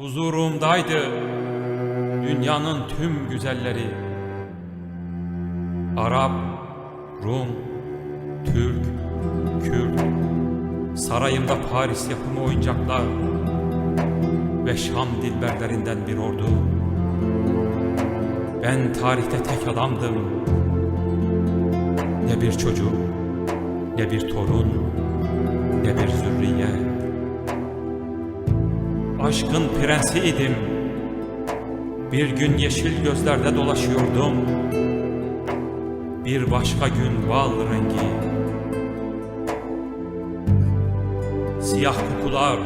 Huzurumdaydı dünyanın tüm güzelleri. Arap, Rum, Türk, Kürt, sarayımda Paris yapımı oyuncaklar ve Şam dilberlerinden bir ordu. Ben tarihte tek adamdım. Ne bir çocuk, ne bir torun, ne bir zürriye. Aşkın prensiydim. Bir gün yeşil gözlerde dolaşıyordum. Bir başka gün bal rengi. Siyah kokular,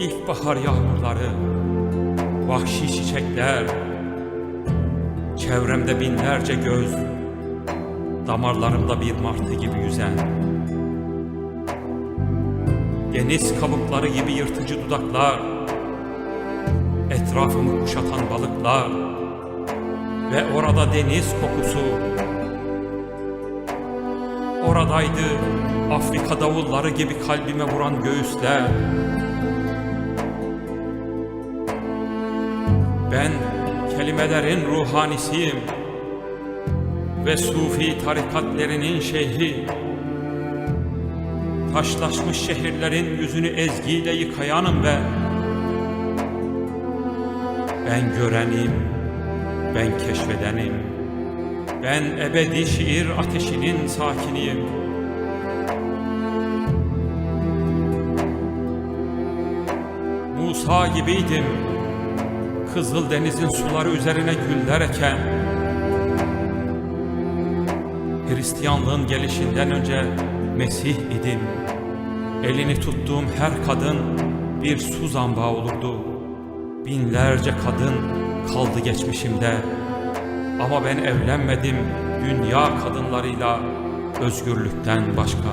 ilkbahar yağmurları, vahşi çiçekler, çevremde binlerce göz, damarlarımda bir martı gibi yüzen, deniz kabukları gibi yırtıcı dudaklar, etrafımı kuşatan balıklar ve orada deniz kokusu. Oradaydı Afrika davulları gibi kalbime vuran göğüsler. Ben kelimelerin ruhanisiyim ve sufi tarikatlerinin şeyhi. Taşlaşmış şehirlerin yüzünü ezgiyle yıkayanım ben. Ben görenim, ben keşfedenim. Ben ebedi şiir ateşinin sakiniyim. Musa gibiydim. Kızıl denizin suları üzerine güller eken. Hristiyanlığın gelişinden önce Mesih idim. Elini tuttuğum her kadın bir su zambağı olurdu. Binlerce kadın kaldı geçmişimde. Ama ben evlenmedim dünya kadınlarıyla özgürlükten başka.